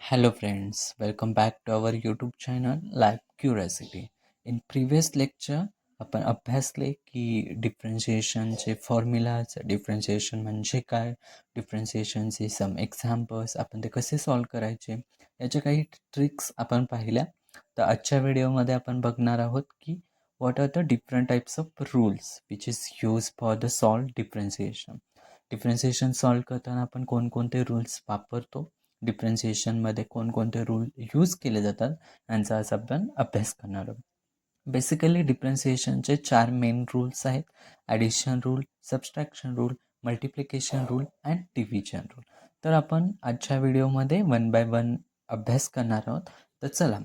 Hello friends, welcome back to our YouTube channel Life Curiosity. In previous lecture आपण अभ्यासले की डिफरन्शिएशनचे formulas differentiation म्हणजे काय डिफरन्शिएशनचे सम एक्झाम्पल्स आपण ते कसे सॉल्व करायचे याच्या काही ट्रिक्स आपण पाहिल्या. तर आजच्या व्हिडिओमध्ये आपण बघणार आहोत की what are the different types of rules which is use for the solve differentiation differentiation solve करताना आपण कोणकोणते रूल्स वापरतो डिफरन्शिएशनमध्ये कोणकोणते रूल यूज केले जातात यांचा आज आपण अभ्यास करणार आहोत. बेसिकली डिफरन्शिएशनचे चार मेन रूल्स आहेत. Addition rule subtraction rule multiplication rule and division rule तर आपण आजच्या व्हिडिओमध्ये वन बाय वन अभ्यास करणार आहोत. तर चला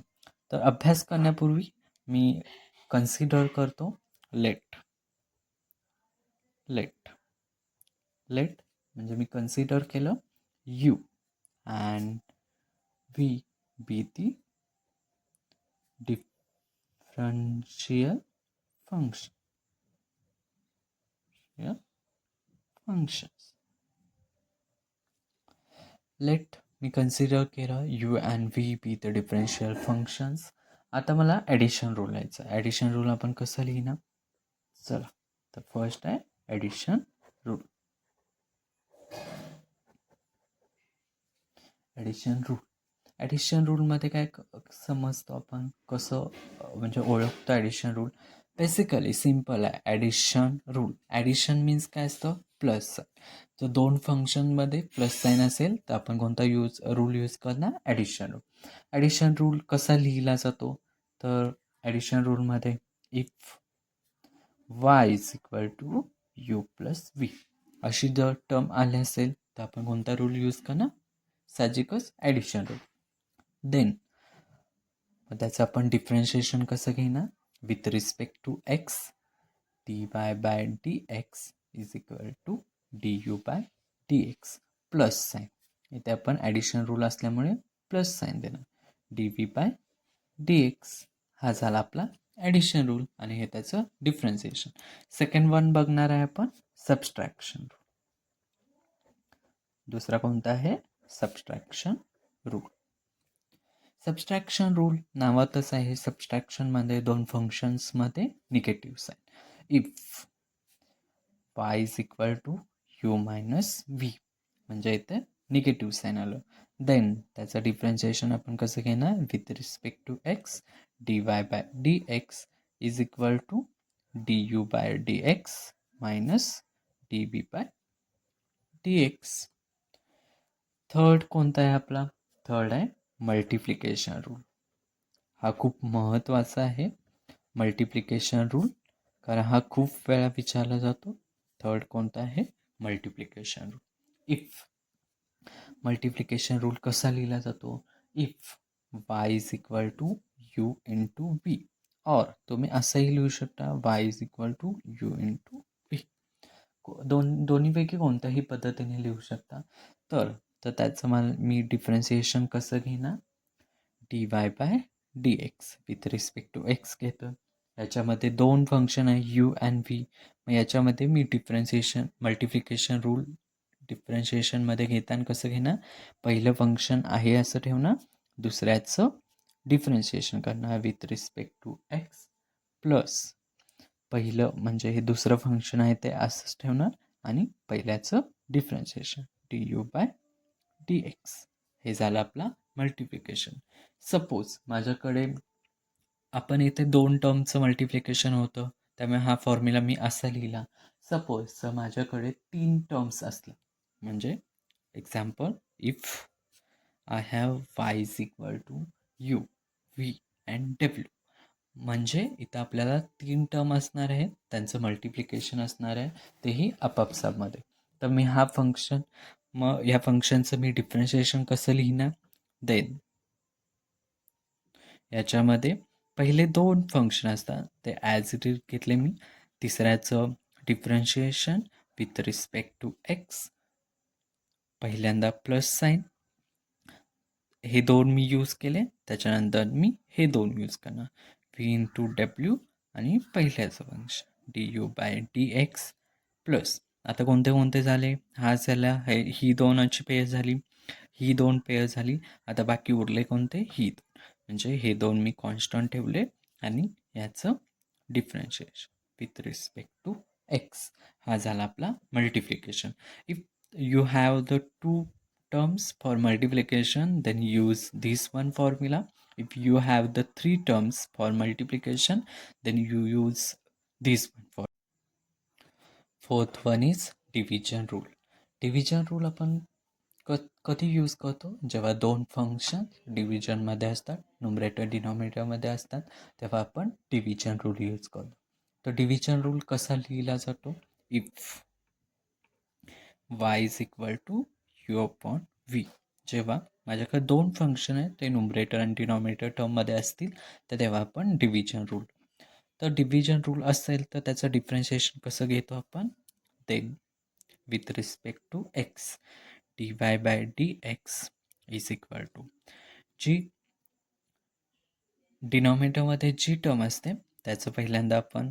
तर अभ्यास करण्यापूर्वी मी कन्सिडर करतो लेट लेट लेट म्हणजे मी कन्सिडर केलं U and V be the differential function. Yeah, functions. Let मी कन्सिडर केलं U and V be the differential functions आता मला ॲडिशन रूल लिहायचं आहे ॲडिशन रूल आपण कसं लिहिणार चला तर फर्स्ट आहे addition rule addition rule addition रूलमध्ये काय समजतो आपण? कसं म्हणजे ओळखतो ॲडिशन रूल बेसिकली सिंपल आहे. ॲडिशन रूल ॲडिशन मीन्स काय असतं? प्लस साईन जर दोन फंक्शनमध्ये प्लस साईन असेल तर आपण कोणता यूज रूल यूज करणार? ॲडिशन रूल ॲडिशन रूल कसा लिहिला जातो? तर addition रूलमध्ये if Y is equal to U plus V अशी जर टर्म आली असेल तर आपण कोणता रूल यूज करणार? साहजिकच ॲडिशन रूल देन त्याचं आपण डिफरन्शिएशन कसं घेणार? With respect to X D Y by D X is equal to D U by D X plus sign इथे आपण ॲडिशन रूल असल्यामुळे प्लस साईन देणार. D V by D X हा झाला आपला ॲडिशन रूल आणि हे त्याचं डिफरन्सिएशन सेकंड वन बघणार आहे आपण सबस्ट्रॅक्शन रूल दुसरा कोणता आहे? सबस्ट्रॅक्शन रूल सबस्ट्रॅक्शन रूल नावातच आहे. सबस्ट्रॅक्शनमध्ये दोन फंक्शन्समध्ये negative sign if Y is equal to U minus V म्हणजे इथे निगेटिव्ह साईन आलं. देन त्याचं डिफरन्शिएशन आपण कसं घेणार? With respect to X D Y by D X is equal to D U by D X minus D V by D X third कोणता आहे आपला? थर्ड आहे मल्टिप्लिकेशन रूल हा खूप महत्त्वाचा आहे मल्टिप्लिकेशन रूल कारण हा खूप वेळा विचारला जातो. थर्ड कोणता आहे? Multiplication rule if multiplication rule कसा लिहिला जातो? If Y is equal to U into V or तुम्ही असंही लिहू शकता Y is equal to U into V दोन दोन्हीपैकी कोणत्याही पद्धतीने लिहू शकता. तर तर त्याचं मला मी डिफरन्सिएशन कसं घेणार? D Y by D X with respect to X घेतो. याच्यामध्ये दोन फंक्शन आहे यू अँड व्ही मग याच्यामध्ये मी डिफरन्सिएशन मल्टिप्लिकेशन रूल डिफरन्शिएशनमध्ये घेताना कसं घेणार? पहिलं फंक्शन आहे असं ठेवणार दुसऱ्याचं डिफरन्शिएशन करणार with respect to X plus पहिलं म्हणजे हे दुसरं फंक्शन आहे ते असंच ठेवणार आणि पहिल्याचं differentiation D U by D X हे झालं आपला मल्टिप्लिकेशन सपोज माझ्याकडे आपण इथे दोन टर्मचं मल्टिप्लिकेशन होतं त्यामुळे हा फॉर्म्युला मी असा लिहिला. सपोज जर माझ्याकडे तीन टर्म्स असल्या म्हणजे example if I have Y is equal to U V and W म्हणजे इथं आपल्याला तीन टर्म असणार आहे त्यांचं मल्टिप्लिकेशन असणार आहे तेही आपापसामध्ये. तर मी हा फंक्शन मग ह्या फंक्शनचं मी डिफरन्शिएशन कसं लिहिणार? देन याच्यामध्ये पहिले दोन फंक्शन असतात. ते ॲज इट इज घेतले मी. तिसऱ्याचं differentiation with respect to X पहिल्यांदा प्लस साईन हे दोन मी यूज केले. त्याच्यानंतर मी हे दोन यूज करणार. व्ही इन टू डब्ल्यू आणि पहिल्याचं function D U by D X plus आता कोणते कोणते झाले? हा झाला हे ही दोनाची पेयर झाली. ही दोन पेअर झाली. आता बाकी उरले कोणते? ही दोन म्हणजे हे दोन मी कॉन्स्टंट ठेवले आणि याचं differentiation with respect to X हा झाला आपला multiplication if you have the two terms for multiplication then use this one formula. If you have the three terms for multiplication then you use this one for fourth one is division rule division rule आपण क कधी use करतो? जेव्हा दोन function डिव्हिजनमध्ये असतात numerator डिनॉमिनेटरमध्ये असतात तेव्हा आपण डिव्हिजन रूल यूज करतो. तर डिव्हिजन रूल कसा लिहिला जातो? If Y is equal to U upon V जेव्हा माझ्याकडे दोन फंक्शन आहेत ते नुमरेटर आणि डिनॉमिनेटर टर्ममध्ये असतील तर तेव्हा आपण डिव्हिजन रूल तर डिव्हिजन रूल असेल तर त्याचं डिफरन्शिएशन कसं घेतो आपण? ते with respect to X D Y by D X is equal to जी डिनॉमिनेटरमध्ये जी टर्म असते त्याचं पहिल्यांदा आपण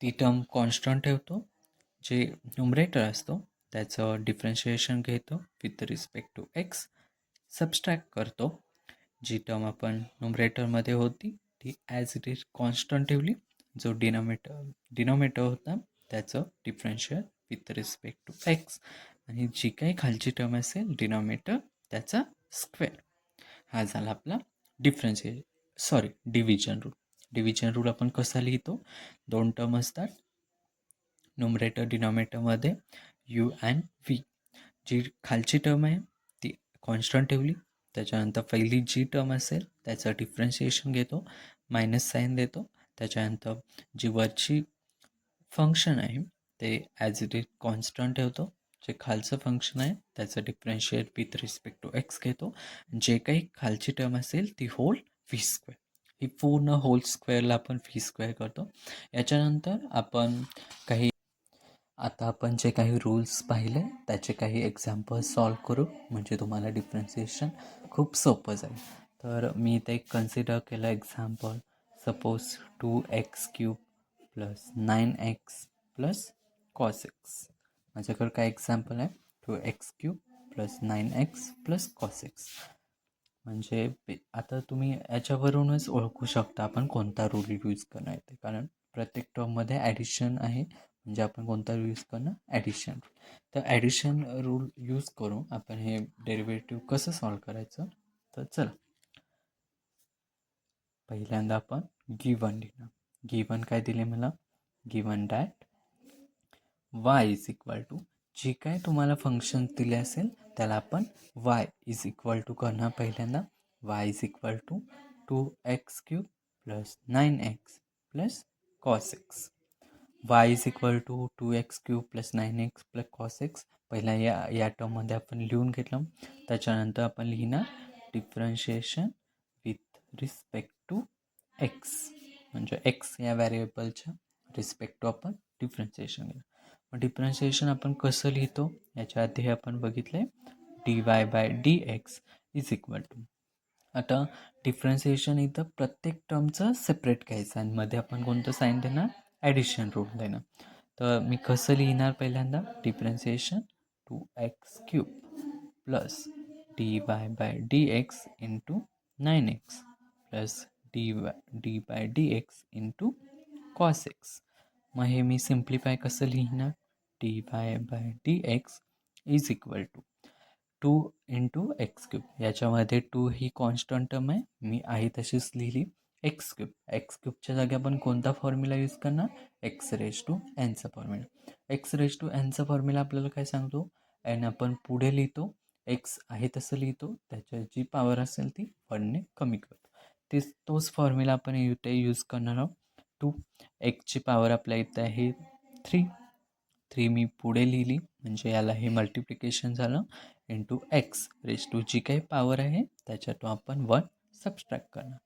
ती टर्म कॉन्स्टंट ठेवतो. जे न्युमरेटर असतो त्याचं डिफरन्शिएशन घेतो. With respect to X subtract करतो. जी टर्म आपण नुमरेटरमध्ये होती ती ॲज इट इज कॉन्स्टंट ठेवली. जो डिनॉमिनेटर डिनॉमिनेटर होता त्याचं differential with respect to X आणि जी काही खालची टर्म असेल डिनॉमिनेटर त्याचा स्क्वेअर हा झाला आपला differentia sorry division rule division rule आपण कसा लिहितो? दोन टर्म असतात. नुमरेटर डिनॉमिनेटरमध्ये यू अँड व्ही जी खालची टर्म आहे ती कॉन्स्टंट ठेवली. त्याच्यानंतर पहिली जी टर्म असेल त्याचं डिफरन्शिएशन घेतो मायनस साईन देतो. त्याच्यानंतर जी वरची फंक्शन आहे ते ॲज इट इज कॉन्स्टंट ठेवतो. जे खालचं फंक्शन आहे त्याचं differentiate with respect to X घेतो. जे काही खालची टर्म असेल ती होल व्ही स्क्वेअर ही पूर्ण होल स्क्वेअरला आपण व्ही स्क्वेअर करतो. याच्यानंतर आपण काही आता आपण जे काही रूल्स पाहिले त्याचे काही एक्झाम्पल्स सॉल्व करू. म्हणजे तुम्हाला डिफरन्सिएशन खूप सोपं जाईल. तर मी ते कन्सिडर केलं example suppose two X cube plus nine X plus cos X माझ्याकडे काय एक्झाम्पल आहे? Two X cube plus nine X plus cos X म्हणजे आता तुम्ही याच्यावरूनच ओळखू शकता आपण कोणता रूल यूज करणार ते. कारण प्रत्येक टर्ममध्ये ॲडिशन आहे. म्हणजे आपण कोणता यूज करणार? ॲडिशन रूल तर ॲडिशन रूल यूज करून आपण हे डेरिवेटिव्ह कसं सॉल्व करायचं? तर चला. पहिल्यांदा आपण गिवन लिहिणार. गिवन काय दिले मला? Given that Y is equal to जी काय तुम्हाला फंक्शन दिले असेल त्याला आपण वाय इज इक्वल टू करणार पहिल्यांदा. Y is equal to two X cube plus nine X plus cos X Y is equal to two X cube plus nine X plus cos X पहिला या या टर्ममध्ये आपण लिहून घेतलं. त्याच्यानंतर आपण लिहिणार differentiation with respect to X म्हणजे एक्स या व्हॅरिएबलच्या रिस्पेक्ट टू आपण डिफरन्शिएशन घेऊ मग डिफरन्शिएशन आपण कसं लिहितो? याच्या आधी आपण बघितलं आहे D Y by D X is equal to आता डिफरन्शिएशन इथं प्रत्येक टर्मचं सेपरेट घ्यायचं. आणि मध्ये आपण कोणतं साईन देणार? ॲडिशन रूल देणं. तर मी कसं लिहिणार पहिल्यांदा? Differentiation two X cube plus D Y by D X into nine X plus D Y D by D X into cos X मग हे मी सिम्प्लिफाय कसं लिहिणार? D Y by D X is equal to two into X cube याच्यामध्ये two ही constant term आहे. मी आहे तशीच लिहिली. एक्स क्यूब एक्स क्यूबच्या जागी आपण कोणता फॉर्म्युला यूज करणार? एक्स रेज टू एनचा फॉर्म्युला एक्स रेज टू एनचा फॉर्म्युला आपल्याला काय सांगतो? एन आपण पुढे लिहितो. एक्स आहे तसं लिहितो. त्याच्या जी पॉवर असेल ती वनने कमी करतो. तेच तोच फॉर्म्युला आपण इथे यूज करणार आहोत. टू एक्सची पॉवर आपल्या इथं आहे थ्री थ्री मी पुढे लिहिली. म्हणजे याला हे मल्टिप्लिकेशन झालं इंटू एक्स रेज टू जी काही पॉवर आहे त्याच्यातून आपण वन सबस्ट्रॅक्ट करणार.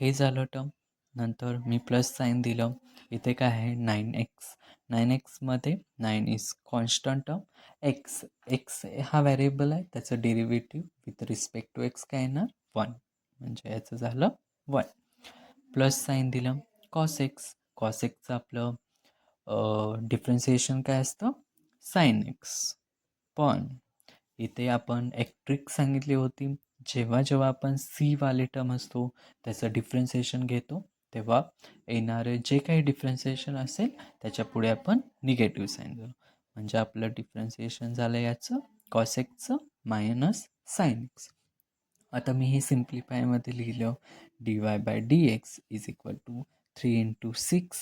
हे झालं टर्म. नंतर मी प्लस साईन दिलं. इथे काय आहे? Nine X. Nine एक्समध्ये nine is constant term. X X हा व्हॅरिएबल आहे. त्याचं derivative with respect to X काय येणार? वन. म्हणजे याचं झालं वन. प्लस साईन दिलं. Cos X. कॉस एक्सचं आपलं डिफरन्सिएशन काय असतं? Sine X. पण इथे आपण एक ट्रिक सांगितली होती. जेव्हा जेव्हा आपण सी वाले टर्म असतो त्याचं डिफरन्सिएशन घेतो तेव्हा येणारे जे काही डिफरन्सिएशन असेल त्याच्या पुढे आपण निगेटिव्ह साईन देऊ. म्हणजे आपलं डिफरन्सिएशन झालं याचं कॉसेकचं मायनस साइन एक्स आता मी हे सिम्प्लिफायमध्ये लिहिलं. D Y by D X is equal to three into six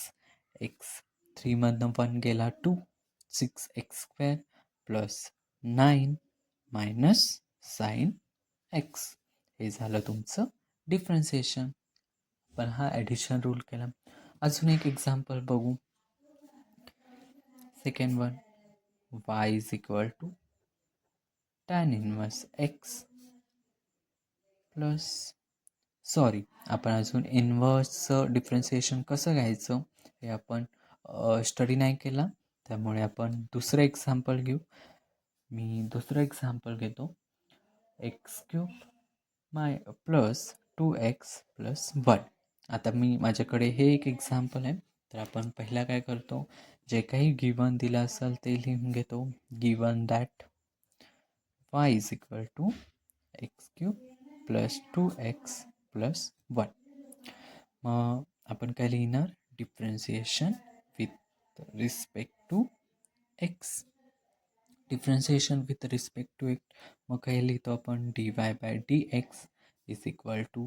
X थ्रीमधनं one गेला two six X square plus nine minus sine X हे झालं तुमचं डिफरन्सिएशन पण हा ॲडिशन रूल केला. अजून एक एक्झाम्पल बघू. Second one y is equal to tan inverse x plus sorry आपण अजून इन्व्हर्सचं डिफरन्सिएशन कसं घ्यायचं हे आपण स्टडी नाही केला. त्यामुळे आपण दुसरं एक्झाम्पल घेऊ. मी दुसरं एक्झाम्पल घेतो. X cube my plus two x plus one. आता मी माझ्याकडे हे एक एक्झाम्पल आहे. तर आपण पहिला काय करतो? जे काही गिवन दिलं असेल ते लिहून घेतो. Given that y is equal to x cube plus two x plus one मग आपण काय लिहिणार? Differentiation with respect to x differentiation with respect to x मग काय लिहितो आपण? D y by d x is equal to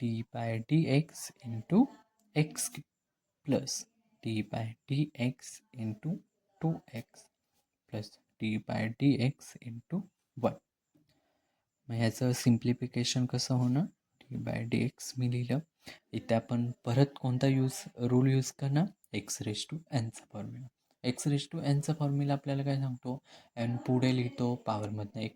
d by d x into x plus d by d x into two x plus d by d x into one मग ह्याचं simplification कसं होणार? D by D x मी लिहिलं. इथे आपण परत कोणता यूज रूल यूज करणार? एक्स रेस टू एनचा फॉर्म्युला एक्स रेज टू एनचा फॉर्म्युला आपल्याला काय सांगतो? एन पुढे लिहितो पॉवरमधनं एक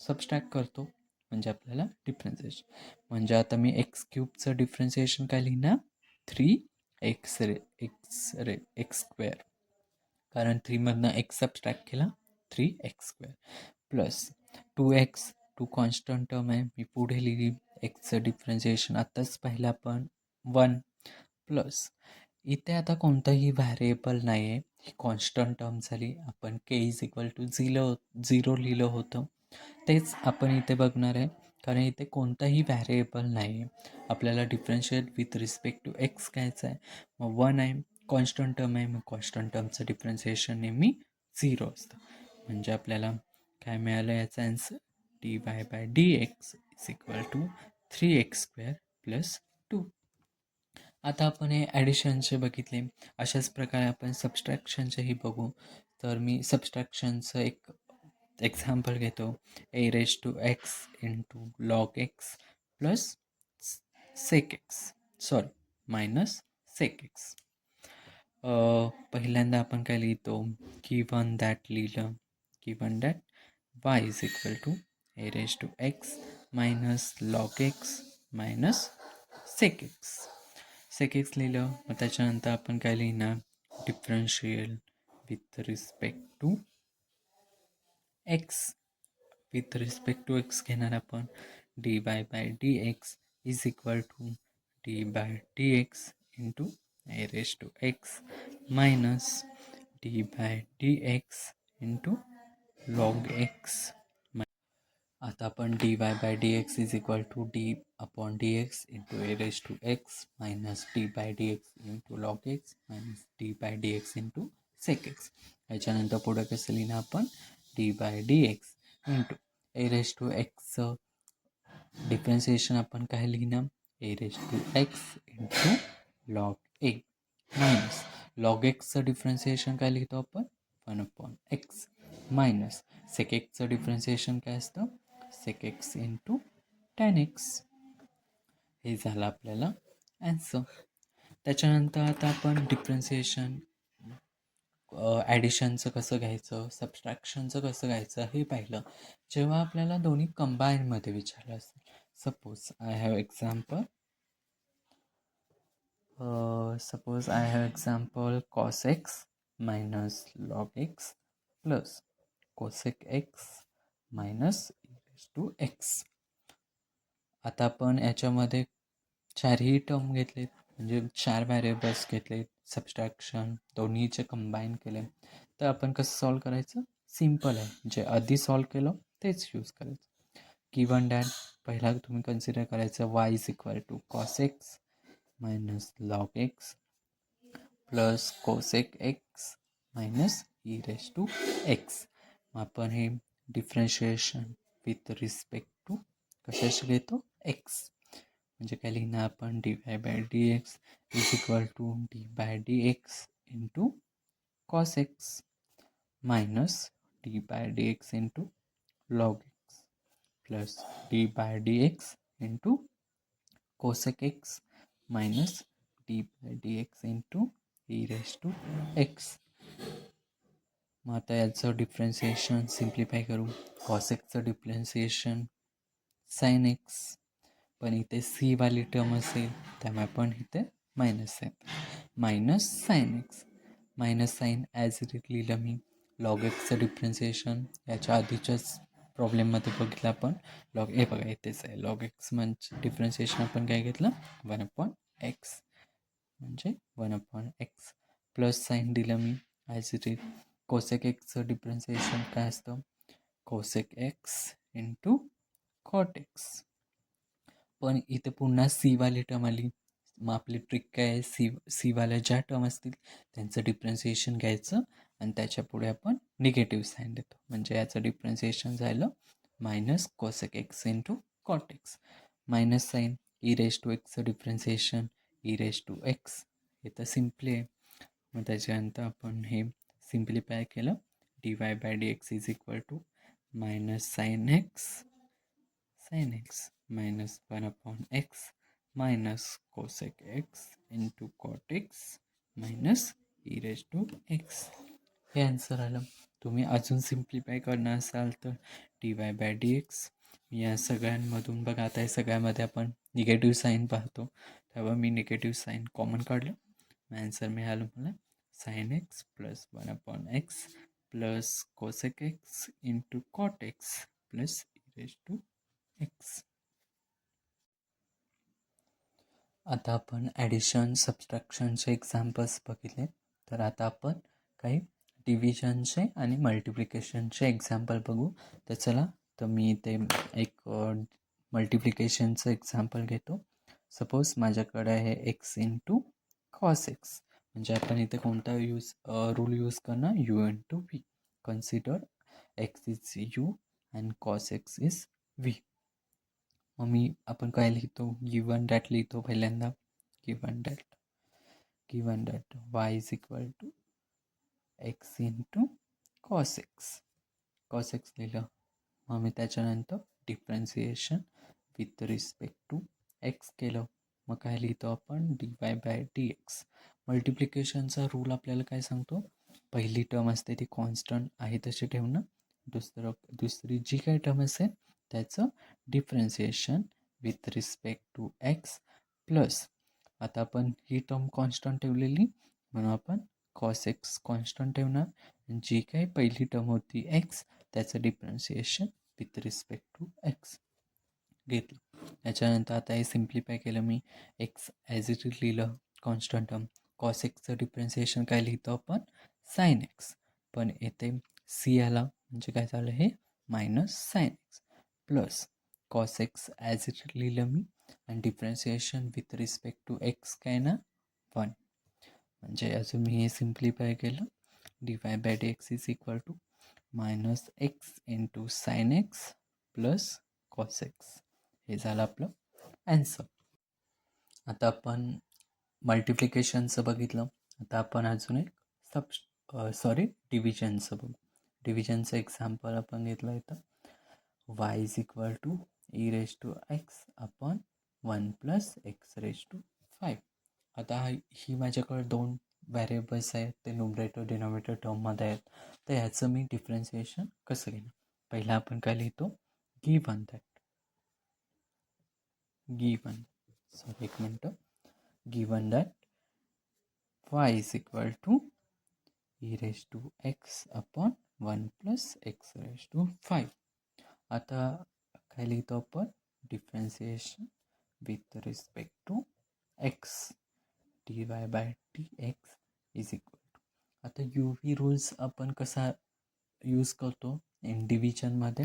सबस्ट्रॅक्ट करतो म्हणजे आपल्याला डिफरन्सिएशन म्हणजे आता मी एक्स क्यूबचं डिफरन्सिएशन काय लिहिणार? Three x ray x ray x square. कारण थ्रीमधनं एक्स सबस्ट्रॅक्ट केला three x square. Plus two x two constant term आहे मी पुढे लिहिली एक्सचं डिफरन्सिएशन आत्ताच पाहिलं आपण वन. प्लस इथे आता कोणतंही व्हॅरिएबल नाही आहे ही कॉन्स्टंट टर्म झाली. आपण k is equal to zero zero लिहिलं होतं. तेच आपण इथे बघणार आहे. कारण इथे कोणताही व्हॅरिएबल नाही. आहे आपल्याला differentiate with respect to X घ्यायचं आहे. मग वन आहे कॉन्स्टंट टर्म आहे. मग कॉन्स्टंट टर्मचं डिफरन्सिएशन नेहमी झिरो असतं. म्हणजे आपल्याला काय मिळालं? याचा answer d y by d x is equal to three x square plus two आता आपण हे ॲडिशनचे बघितले. अशाच प्रकारे आपण सबस्ट्रॅक्शनचेही बघू. तर मी सबस्ट्रॅक्शनचं एक एक्झाम्पल घेतो. A raise to x into log x plus sec x sorry minus sec x पहिल्यांदा आपण काय लिहितो? की वन दॅट लिहिलं. Given that y is equal to a raise to x minus log x minus sec x sec x लिहिलं मग त्याच्यानंतर आपण काय लिहिणार? Differential with respect to x with respect to x घेणार आपण. D by by d x is equal to d by d x into a raise to x minus d by d x into log x आता आपण d y by d x is equal to d upon d x into a raise to x minus d by d x into log x minus d by d x into sec x याच्यानंतर पुढं कसं लिहिणं आपण? D by d x into a raise to एक्सचं differentiation आपण काय लिहिणं a raise to x into log a minus log एक्सचं differentiation काय लिहितो आपण? One upon x minus sec एक्सचं differentiation काय असतं? Sec x into tan x हे झालं आपल्याला ॲन्सर त्याच्यानंतर आता आपण डिफरन्सिएशन ॲडिशनचं कसं घ्यायचं सबस्ट्रॅक्शनचं कसं घ्यायचं हे पाहिलं. जेव्हा आपल्याला दोन्ही कंबाईनमध्ये विचारलं असेल suppose I have example suppose I have example cos x minus log x plus cosec x minus two x आता आपण याच्यामध्ये चारही टर्म घेतलेत. म्हणजे चार व्हॅरिएबल्स घेतलेत सबस्ट्रॅक्शन दोन्हीचे कंबाईन केले. तर आपण कसं सॉल्व करायचं? सिंपल आहे. जे आधी सॉल्व केलं तेच यूज करायचं. गिवन डॅट पहिला तुम्ही कन्सिडर करायचं y is equal to cos x minus log x plus cosec x minus e raise to x मग आपण हे डिफरन्शिएशन विथ रिस्पेक्ट टू कशाशी घेतो एक्स म्हणजे काय लिहिणार आपण? D y by d x is equal to d by d x into cos x minus d by d x into log x plus d by d x into cosec x minus d by d x into e raise to x मग आता याचं differentiation simplify करू. कॉसेकचं differentiation sine X पण इथे C वाली term असेल त्यामुळे पण इथे मायनस आहे. Minus sine x minus sine as it it लिहिलं मी. लॉग एक्सचं डिफरन्सिएशन याच्या आधीच्याच प्रॉब्लेममध्ये बघितलं आपण. लॉग हे बघा इथेच आहे. लॉग एक्स म्हणजे डिफरन्सिएशन आपण काय घेतलं? वन अपॉन एक्स म्हणजे one upon x plus sign दिलं मी ॲज इट इट कोसेक एक्सचं डिफरन्सिएशन काय असतं? Cosec x into cot x पण इथे पुन्हा सीवाली टर्म आली. मग आपली ट्रिक काय आहे? सी सीवाल्या ज्या टर्म असतील त्यांचं डिफरन्सिएशन घ्यायचं आणि त्याच्या पुढे आपण निगेटिव्ह साईन देतो. म्हणजे याचं डिफरन्सिएशन झालं minus cosec x into cot x minus sign e raise to एक्सचं differentiation e raise to x हे तर सिम्पली आहे. मग त्याच्यानंतर आपण हे सिम्प्लिफाय केलं. D y by d x is equal to minus sine x sine x minus one upon x minus cosec x into cot x minus e raise to x हे answer आलं. तुम्ही अजून सिम्प्लिफाय करणार असाल तर d y by d x या सगळ्यांमधून बघा आता या सगळ्यामध्ये आपण निगेटिव्ह साईन पाहतो. तेव्हा मी निगेटिव्ह साईन कॉमन काढलं. आन्सर मिळालं मला. Sine x plus one upon x plus cosec x into cot x plus e raise to x आता आपण ॲडिशन सबस्ट्रॅक्शनचे एक्झाम्पल्स बघितले. तर आता आपण काही डिव्हिजनचे आणि मल्टिप्लिकेशनचे एक्झाम्पल बघू. तर चला तर मी इथे एक मल्टिप्लिकेशनचं एक्झाम्पल घेतो. सपोज माझ्याकडे आहे एक्स इंटू कॉस एक्स म्हणजे आपण इथे कोणता यूज रूल यूज करणार? U into v consider x is u and cos x is v मग मी आपण काय लिहितो? गिवन डॅट लिहितो पहिल्यांदा. Given that given that y is equal to x into cos x cos x लिहिलं. मग मी त्याच्यानंतर differentiation with respect to x केलं. मग काय लिहितो आपण? D y by d x मल्टिप्लिकेशनचा rule आपल्याला काय सांगतो? पहिली टर्म असते ती कॉन्स्टंट आहे तशी ठेवणं. दुसरं दुसरी जी काय टर्म असेल त्याचं differentiation with respect to x plus आता आपण ही टर्म कॉन्स्टंट ठेवलेली म्हणून आपण कॉस एक्स कॉन्स्टंट ठेवणार. जी काही पहिली टर्म होती एक्स त्याचं differentiation with respect to x घेतलं. त्याच्यानंतर आता हे सिम्प्लिफाय केलं मी. एक्स ॲज इट इट लिहिलं कॉन्स्टंट टर्म कॉस एक्सचं डिफरन्सिएशन काय लिहितो आपण? साइन एक्स पण येथे सी आला म्हणजे काय झालं हे minus sine x plus cos x as it लिहिलं मी. आणि differentiation with respect to x काय ना? वन म्हणजे अजून मी हे सिम्प्लिफाय केलं. D y by d x is equal to minus x into sine x plus cos x हे झालं आपलं ॲन्सर आता आपण मल्टिप्लिकेशनचं बघितलं. आता आपण अजून एक सब सॉरी डिव्हिजनचं बघू. डिव्हिजनचं एक्झाम्पल आपण घेतलं इथं. Y is equal to e raise to x upon one plus x raise to five आता ही माझ्याकडे दोन व्हॅरिएबल्स आहेत. ते न्युमरेटर डिनॉमिनेटर टर्ममध्ये आहेत. तर ह्याचं मी डिफरन्सिएशन कसं घेणार? पहिला आपण काय लिहितो? वन दॅट वन सॉरी एक मिनटं. Given that y is equal to e raised to x upon 1 plus x raised to 5 आता काय लिहितो आपण? Differentiation with respect to x d y by t x is equal to आता u v rules आपण कसा use करतो? In डिव्हिजनमध्ये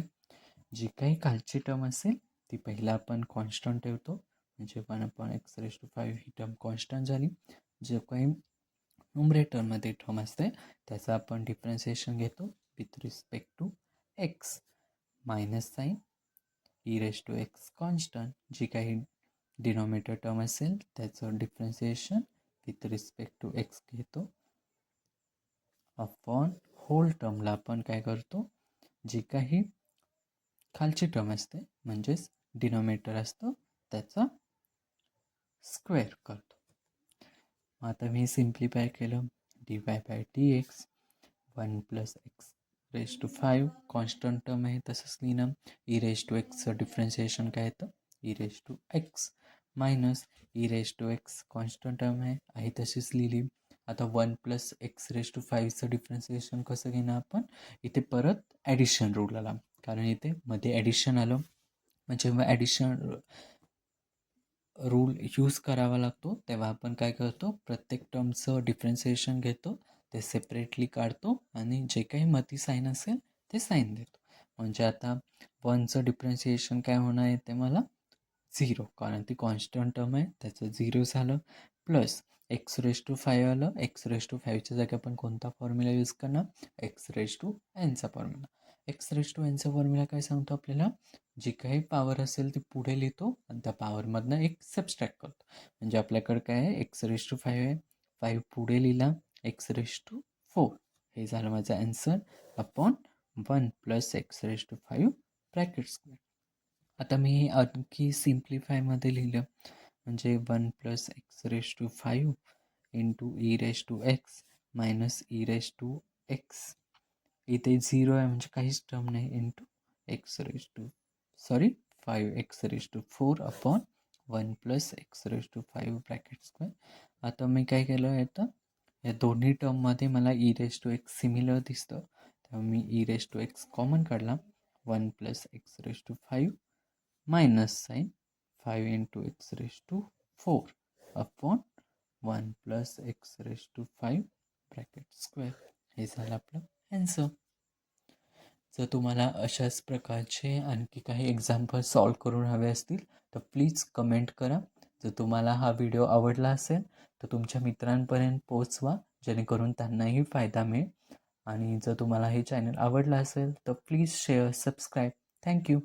जी काही खालची टर्म असेल ती पहिला आपण कॉन्स्टंट ठेवतो. म्हणजे one upon x raise to five he term constant झाली. जे काही नुमरेटरमध्ये टर्म असते त्याचं आपण डिफरन्सिएशन घेतो. With respect to x minus sign e raise to x constant जी काही डिनॉमिनेटर टर्म असेल त्याचं differentiation with respect to x घेतो. अपॉन होल टर्मला आपण काय करतो? जी काही खालची टर्म असते म्हणजेच डिनॉमिनेटर असतो त्याचा स्क्वेअर करतो. मग आता मी सिम्प्लिफाय केलं. D y by d x one plus x raise to five. Constant term आहे तसंच लिहिणं. ई रेस टू एक्सचं डिफरन्सिएशन काय येतं? E raise to x minus e raise to x constant term आहे. आहे तशीच लिहिली. आता one plus x raise to फाईव्हचं differentiation कसं घेणं आपण? इथे परत ॲडिशन रूल आला कारण इथे मध्ये ॲडिशन आलं. म्हणजे जेव्हा ॲडिशन रूल यूज करावा लागतो तेव्हा आपण काय करतो प्रत्येक टर्मचं डिफरन्सिएशन घेतो ते सेपरेटली काढतो आणि जे काही मती साईन असेल ते साईन देतो. म्हणजे आता वनचं डिफरन्सिएशन काय होणार आहे ते मला झिरो कारण ती कॉन्स्टंट टर्म आहे त्याचं झिरो झालं plus x raise to five आलं एक्स रेस टू फाईव्हच्या जागी आपण कोणता फॉर्म्युला यूज करणार? एक्स रेस टू एनचा फॉर्म्युला एक्स रेस टू एनचा फॉर्म्युला काय सांगतो आपल्याला? जी काही पॉवर असेल ती पुढे लिहितो आणि त्या पॉवरमधनं एक सबस्ट्रॅक्ट करतो. म्हणजे आपल्याकडे काय आहे? एक्स रेश टू फाईव्ह आहे. फाईव्ह पुढे लिहिला. एक्स रेश टू फोर हे झालं माझं answer upon one plus x raise to five bracket square आता मी आणखी सिम्प्लिफायमध्ये लिहिलं. म्हणजे one plus x raise to five into e raise to x minus e raise to x इथे झिरो आहे म्हणजे काहीच टर्म नाही. Into x raise to sorry five x raise to four upon one plus x raise to five bracket square आता मी काय केलं आहे आता या दोन्ही टर्ममध्ये मला e raise to x similar दिसतं. त्यामुळे मी e raise to x common काढला. One plus x raise to five minus sign five into x raise to four upon one plus x raise to five bracket square हे झालं आपलं answer जर तुम्हाला अशाच प्रकारचे आणखी काही एक्झाम्पल सॉल्व करून हवे असतील तर प्लीज कमेंट करा. जर तुम्हाला हा व्हिडिओ आवडला असेल तर तुमच्या मित्रांपर्यंत पोचवा जेणेकरून त्यांनाही फायदा मिळेल. आणि जर तुम्हाला हे चॅनल आवडलं असेल तर प्लीज शेअर सबस्क्राईब थँक्यू